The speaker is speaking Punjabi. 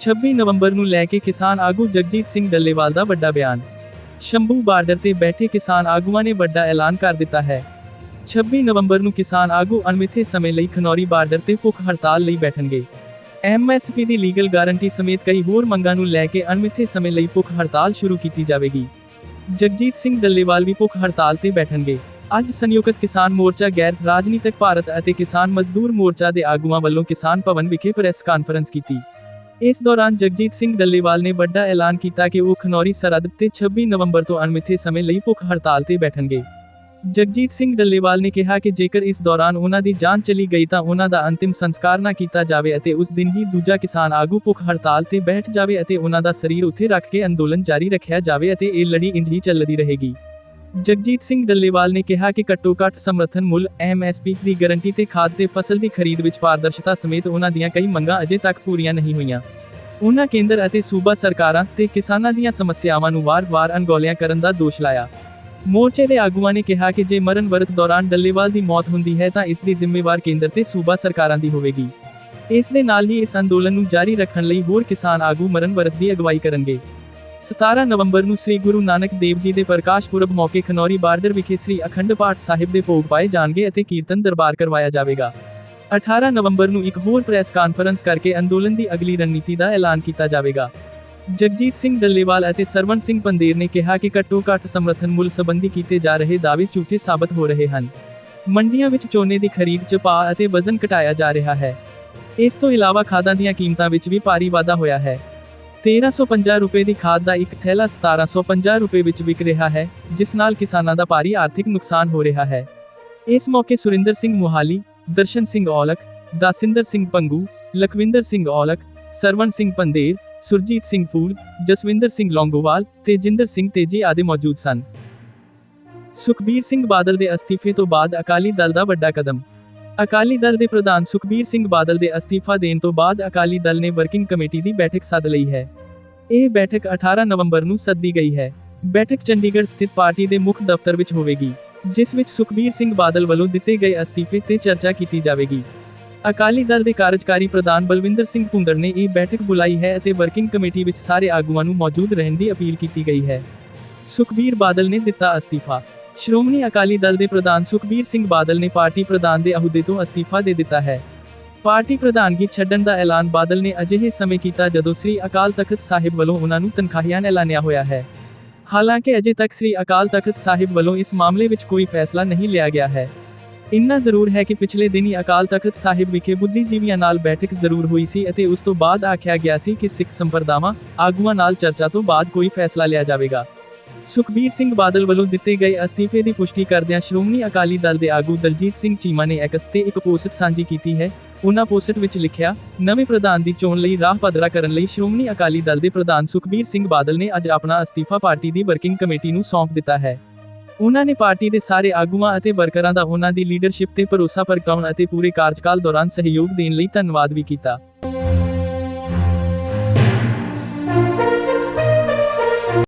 26 ਨਵੰਬਰ ਨੂੰ ਲੈ ਕੇ ਕਿਸਾਨ ਆਗੂ ਜਗਜੀਤ ਸਿੰਘ ਡੱਲੇਵਾਲ ਦਾ ਵੱਡਾ ਬਿਆਨ। ਸ਼ੰਭੂ ਬਾਰਡਰ ਤੇ ਬੈਠੇ ਕਿਸਾਨ ਆਗੂਆਂ ਨੇ ਵੱਡਾ ਐਲਾਨ ਕਰ ਦਿੱਤਾ ਹੈ। 26 ਨਵੰਬਰ ਨੂੰ ਕਿਸਾਨ ਆਗੂ ਅਣਮਿੱਥੇ ਸਮੇਂ ਲਈ ਖਨੌਰੀ ਬਾਰਡਰ ਤੇ ਭੁੱਖ ਹੜਤਾਲ ਲਈ ਬੈਠਣਗੇ। ਐਮਐਸਪੀ ਦੀ ਲੀਗਲ ਗਾਰੰਟੀ ਸਮੇਤ ਕਈ ਹੋਰ ਮੰਗਾਂ ਨੂੰ ਲੈ ਕੇ ਅਣਮਿੱਥੇ ਸਮੇਂ ਲਈ ਭੁੱਖ ਹੜਤਾਲ ਸ਼ੁਰੂ ਕੀਤੀ ਜਾਵੇਗੀ। ਜਗਜੀਤ ਸਿੰਘ ਡੱਲੇਵਾਲ ਵੀ ਭੁੱਖ ਹੜਤਾਲ ਤੇ ਬੈਠਣਗੇ। ਅੱਜ ਸੰਯੁਕਤ ਕਿਸਾਨ ਮੋਰਚਾ ਗੈਰ ਰਾਜਨੀਤਿਕ ਭਾਰਤ ਅਤੇ ਕਿਸਾਨ ਮਜ਼ਦੂਰ ਮੋਰਚਾ ਦੇ ਆਗੂਆਂ ਵੱਲੋਂ ਕਿਸਾਨ ਭਵਨ ਵਿਖੇ ਪ੍ਰੈਸ ਕਾਨਫਰੰਸ ਕੀਤੀ। ਇਸ ਦੌਰਾਨ ਜਗਜੀਤ ਸਿੰਘ ਡੱਲੇਵਾਲ ਨੇ ਵੱਡਾ ਐਲਾਨ ਕੀਤਾ ਕਿ ਉਹ ਖਨੌਰੀ ਸਰਹੱਦ ਤੇ 26 ਨਵੰਬਰ ਤੋਂ ਅਣਮਿੱਥੇ ਸਮੇਂ ਲਈ ਭੁੱਖ ਹੜਤਾਲ ਤੇ ਬੈਠਣਗੇ। ਜਗਜੀਤ ਸਿੰਘ ਡੱਲੇਵਾਲ ਨੇ ਕਿਹਾ ਕਿ ਜੇਕਰ ਇਸ ਦੌਰਾਨ ਉਹਨਾਂ ਦੀ ਜਾਨ ਚਲੀ ਗਈ ਤਾਂ ਉਹਨਾਂ ਦਾ ਅੰਤਿਮ ਸੰਸਕਾਰ ਨਾ ਕੀਤਾ ਜਾਵੇ ਅਤੇ ਉਸ ਦਿਨ ਹੀ ਦੂਜਾ ਕਿਸਾਨ ਆਗੂ ਭੁੱਖ ਹੜਤਾਲ ਤੇ ਬੈਠ ਜਾਵੇ ਅਤੇ ਉਹਨਾਂ ਦਾ ਸਰੀਰ ਉੱਥੇ ਰੱਖ ਕੇ ਅੰਦੋਲਨ ਜਾਰੀ ਰੱਖਿਆ ਜਾਵੇ ਅਤੇ ਇਹ ਲੜੀ ਇੰਝ ਹੀ ਚੱਲਦੀ ਰਹੇਗੀ। ਜਗਜੀਤ ਸਿੰਘ ਡੱਲੇਵਾਲ ਨੇ ਕਿਹਾ ਕਿ ਘੱਟੋ ਘੱਟ ਸਮਰਥਨ ਮੁੱਲ ਐਮਐਸਪੀ ਦੀ ਗਾਰੰਟੀ ਤੇ ਖਾਦ ਤੇ ਫਸਲ ਦੀ ਖਰੀਦ ਵਿੱਚ ਪਾਰਦਰਸ਼ਤਾ ਸਮੇਤ ਉਹਨਾਂ ਦੀਆਂ ਕਈ ਮੰਗਾਂ ਅਜੇ ਤੱਕ ਪੂਰੀਆਂ ਨਹੀਂ ਹੋਈਆਂ। ਉਹਨਾਂ ਕੇਂਦਰ ਅਤੇ ਸੂਬਾ ਸਰਕਾਰਾਂ ਤੇ ਕਿਸਾਨਾਂ ਦੀਆਂ ਸਮੱਸਿਆਵਾਂ ਨੂੰ ਵਾਰ-ਵਾਰ ਅਣਗੌਲਿਆਂ ਕਰਨ ਦਾ ਦੋਸ਼ ਲਾਇਆ। ਮੋਰਚੇ ਦੇ ਆਗੂਆਂ ਨੇ ਕਿਹਾ ਕਿ ਜੇ ਮਰਨ ਵਰਤ ਦੌਰਾਨ ਡੱਲੇਵਾਲ ਦੀ ਮੌਤ ਹੁੰਦੀ ਹੈ ਤਾਂ ਇਸ ਦੀ ਜ਼ਿੰਮੇਵਾਰ ਕੇਂਦਰ ਤੇ ਸੂਬਾ ਸਰਕਾਰਾਂ ਦੀ ਹੋਵੇਗੀ। ਇਸ ਦੇ ਨਾਲ ਹੀ ਇਸ ਅੰਦੋਲਨ ਨੂੰ ਜਾਰੀ ਰੱਖਣ ਲਈ ਹੋਰ ਕਿਸਾਨ ਆਗੂ ਮਰਨ ਵਰਤ ਦੀ ਅਗਵਾਈ ਕਰਨਗੇ। 17 ਨਵੰਬਰ ਨੂੰ ਸ੍ਰੀ ਗੁਰੂ ਨਾਨਕ ਦੇਵ ਜੀ ਦੇ ਪ੍ਰਕਾਸ਼ ਪੁਰਬ ਮੌਕੇ ਖਨੌਰੀ ਬਾਰਡਰ ਵਿਖੇ ਸ੍ਰੀ ਅਖੰਡ ਪਾਠ ਸਾਹਿਬ ਦੇ ਭੋਗ ਪਾਏ ਜਾਣਗੇ ਅਤੇ ਕੀਰਤਨ ਦਰਬਾਰ ਕਰਵਾਇਆ ਜਾਵੇਗਾ। 18 ਨਵੰਬਰ ਨੂੰ ਇੱਕ ਹੋਰ ਪ੍ਰੈਸ ਕਾਨਫਰੰਸ ਕਰਕੇ ਅੰਦੋਲਨ ਦੀ ਅਗਲੀ ਰਣਨੀਤੀ ਦਾ ਐਲਾਨ ਕੀਤਾ ਜਾਵੇਗਾ। ਜਗਜੀਤ ਸਿੰਘ ਡੱਲੇਵਾਲ ਅਤੇ ਸਰਵਣ ਸਿੰਘ ਪੰਦੇਰ ਨੇ ਕਿਹਾ ਕਿ ਘੱਟੋ ਘੱਟ ਸਮਰਥਨ ਮੁੱਲ ਸੰਬੰਧੀ ਕੀਤੇ ਜਾ ਰਹੇ ਦਾਅਵੇ ਝੂਠੇ ਸਾਬਤ ਹੋ ਰਹੇ ਹਨ। ਮੰਡੀਆਂ ਵਿੱਚ ਝੋਨੇ ਦੀ ਖਰੀਦ 'ਚ ਭਾਅ ਅਤੇ ਵਜ਼ਨ ਘਟਾਇਆ ਜਾ ਰਿਹਾ ਹੈ। ਇਸ ਤੋਂ ਇਲਾਵਾ ਖਾਦਾਂ ਦੀਆਂ ਕੀਮਤਾਂ ਵਿੱਚ ਵੀ ਭਾਰੀ ਵਾਧਾ ਹੋਇਆ ਹੈ। 1350 ਰੁਪਏ ਦੀ ਖਾਦ ਦਾ ਇੱਕ ਥੈਲਾ 1750 ਰੁਪਏ ਵਿੱਚ ਵਿਕ ਰਿਹਾ ਹੈ, ਜਿਸ ਨਾਲ ਕਿਸਾਨਾਂ ਦਾ ਭਾਰੀ ਆਰਥਿਕ ਨੁਕਸਾਨ ਹੋ ਰਿਹਾ ਹੈ। ਇਸ ਮੌਕੇ ਸੁਰਿੰਦਰ ਸਿੰਘ ਮੁਹਾਲੀ, ਦਰਸ਼ਨ ਸਿੰਘ ਔਲਖ, ਦਾਸਿੰਦਰ ਸਿੰਘ ਪੰਗੂ, ਲਖਵਿੰਦਰ ਸਿੰਘ ਔਲਖ, ਸਰਵਣ ਸਿੰਘ ਪੰਦੇਰ ਸੁਰਜੀਤ ਸਿੰਘ ਫੂਲ, ਜਸਵਿੰਦਰ ਸਿੰਘ ਲੌਂਗੋਵਾਲ ਤੇ ਜਿੰਦਰ ਸਿੰਘ ਤੇਜੀ ਆਦਿ ਮੌਜੂਦ ਸਨ। ਸੁਖਬੀਰ ਸਿੰਘ ਬਾਦਲ ਦੇ ਅਸਤੀਫੇ ਤੋਂ ਬਾਅਦ ਅਕਾਲੀ ਦਲ ਦਾ ਵੱਡਾ ਕਦਮ ਅਕਾਲੀ ਦਲ ਦੇ ਪ੍ਰਧਾਨ ਸੁਖਬੀਰ ਸਿੰਘ ਬਾਦਲ ਦੇ ਅਸਤੀਫਾ ਦੇਣ ਤੋਂ ਬਾਅਦ ਅਕਾਲੀ ਦਲ ਨੇ ਵਰਕਿੰਗ ਕਮੇਟੀ ਦੀ ਬੈਠਕ ਸੱਦ ਲਈ ਹੈ। ਇਹ ਬੈਠਕ 18 ਨਵੰਬਰ ਨੂੰ ਸੱਦੀ ਗਈ ਹੈ। ਬੈਠਕ ਚੰਡੀਗੜ੍ਹ ਸਥਿਤ ਪਾਰਟੀ ਦੇ ਮੁੱਖ ਦਫ਼ਤਰ ਵਿੱਚ ਹੋਵੇਗੀ, ਜਿਸ ਵਿੱਚ ਸੁਖਬੀਰ ਸਿੰਘ ਬਾਦਲ ਵੱਲੋਂ ਦਿੱਤੇ ਗਏ ਅਸਤੀਫੇ ਤੇ ਚਰਚਾ ਕੀਤੀ ਜਾਵੇਗੀ। ਅਕਾਲੀ ਦਲ ਦੇ ਕਾਰਜਕਾਰੀ ਪ੍ਰਧਾਨ ਬਲਵਿੰਦਰ ਸਿੰਘ ਭੁੰਦੜ ਨੇ ਇਹ ਬੈਠਕ ਬੁਲਾਈ ਹੈ ਅਤੇ ਵਰਕਿੰਗ ਕਮੇਟੀ ਵਿੱਚ ਸਾਰੇ ਆਗੂਆਂ ਨੂੰ ਮੌਜੂਦ ਰਹਿਣ ਦੀ ਅਪੀਲ ਕੀਤੀ ਗਈ ਹੈ। ਸੁਖਬੀਰ ਬਾਦਲ ਨੇ ਦਿੱਤਾ ਅਸਤੀਫਾ। ਸ਼੍ਰੋਮਣੀ ਅਕਾਲੀ ਦਲ ਦੇ ਪ੍ਰਧਾਨ ਸੁਖਬੀਰ ਸਿੰਘ ਬਾਦਲ ਨੇ ਪਾਰਟੀ ਪ੍ਰਧਾਨ ਦੇ ਅਹੁਦੇ ਤੋਂ ਅਸਤੀਫਾ ਦੇ ਦਿੱਤਾ ਹੈ। ਪਾਰਟੀ ਪ੍ਰਧਾਨਗੀ ਛੱਡਣ ਦਾ ਐਲਾਨ ਬਾਦਲ ਨੇ ਅਜਿਹੇ ਸਮੇਂ ਕੀਤਾ ਜਦੋਂ ਸ੍ਰੀ ਅਕਾਲ ਤਖਤ ਸਾਹਿਬ ਵੱਲੋਂ ਉਹਨਾਂ ਨੂੰ ਤਨਖਾਹਾਂ ਐਲਾਨਿਆ ਹੋਇਆ ਹੈ। ਹਾਲਾਂਕਿ ਅਜੇ ਤੱਕ ਸ੍ਰੀ ਅਕਾਲ ਤਖਤ ਸਾਹਿਬ ਵੱਲੋਂ ਇਸ ਮਾਮਲੇ ਵਿੱਚ ਕੋਈ ਫੈਸਲਾ ਨਹੀਂ ਲਿਆ ਗਿਆ ਹੈ। ਇੰਨਾ ਜ਼ਰੂਰ ਹੈ ਕਿ ਪਿਛਲੇ ਦਿਨੀ ਅਕਾਲ ਤਖਤ ਸਾਹਿਬ ਵਿਖੇ ਬੁੱਧੀਜੀਵੀਆਂ ਨਾਲ ਬੈਠਕ ਜ਼ਰੂਰ ਹੋਈ ਸੀ ਅਤੇ ਉਸ ਤੋਂ ਬਾਅਦ ਆਖਿਆ ਗਿਆ ਸੀ ਕਿ ਸਿੱਖ ਸੰਪਰਦਾਵਾਂ ਆਗੂਆਂ ਨਾਲ ਚਰਚਾ ਤੋਂ ਬਾਅਦ ਕੋਈ ਫੈਸਲਾ ਲਿਆ ਜਾਵੇਗਾ। ਸੁਖਬੀਰ ਸਿੰਘ ਬਾਦਲ ਵੱਲੋਂ ਦਿੱਤੇ ਗਏ ਅਸਤੀਫੇ ਦੀ ਪੁਸ਼ਟੀ ਕਰਦਿਆਂ ਸ਼੍ਰੋਮਣੀ ਅਕਾਲੀ ਦਲ ਦੇ ਆਗੂ ਦਲਜੀਤ ਸਿੰਘ ਚੀਮਾ ਨੇ ਐਕਸ ਤੇ ਇੱਕ ਪੋਸਟ ਸਾਂਝੀ ਕੀਤੀ ਹੈ। ਉਹਨਾਂ ਪੋਸਟ ਵਿੱਚ ਲਿਖਿਆ, ਨਵੇਂ ਪ੍ਰਧਾਨ ਦੀ ਚੋਣ ਲਈ ਰਾਹ ਪੱਧਰਾ ਕਰਨ ਲਈ ਸ਼੍ਰੋਮਣੀ ਅਕਾਲੀ ਦਲ ਦੇ ਪ੍ਰਧਾਨ ਸੁਖਬੀਰ ਸਿੰਘ ਬਾਦਲ ਨੇ ਅੱਜ ਆਪਣਾ ਅਸਤੀਫਾ ਪਾਰਟੀ ਦੀ ਵਰਕਿੰਗ ਕਮੇਟੀ ਨੂੰ ਸੌਂਪ ਦਿੱਤਾ ਹੈ। ਉਹਨਾਂ ਨੇ ਪਾਰਟੀ ਦੇ ਸਾਰੇ ਆਗੂਆਂ ਅਤੇ ਵਰਕਰਾਂ ਦਾ ਉਹਨਾਂ ਦੀ ਲੀਡਰਸ਼ਿਪ ਤੇ ਭਰੋਸਾ ਪ੍ਰਗਟਾਉਣ ਅਤੇ ਪੂਰੇ ਕਾਰਜਕਾਲ ਦੌਰਾਨ ਸਹਿਯੋਗ ਦੇਣ ਲਈ ਧੰਨਵਾਦ ਵੀ ਕੀਤਾ।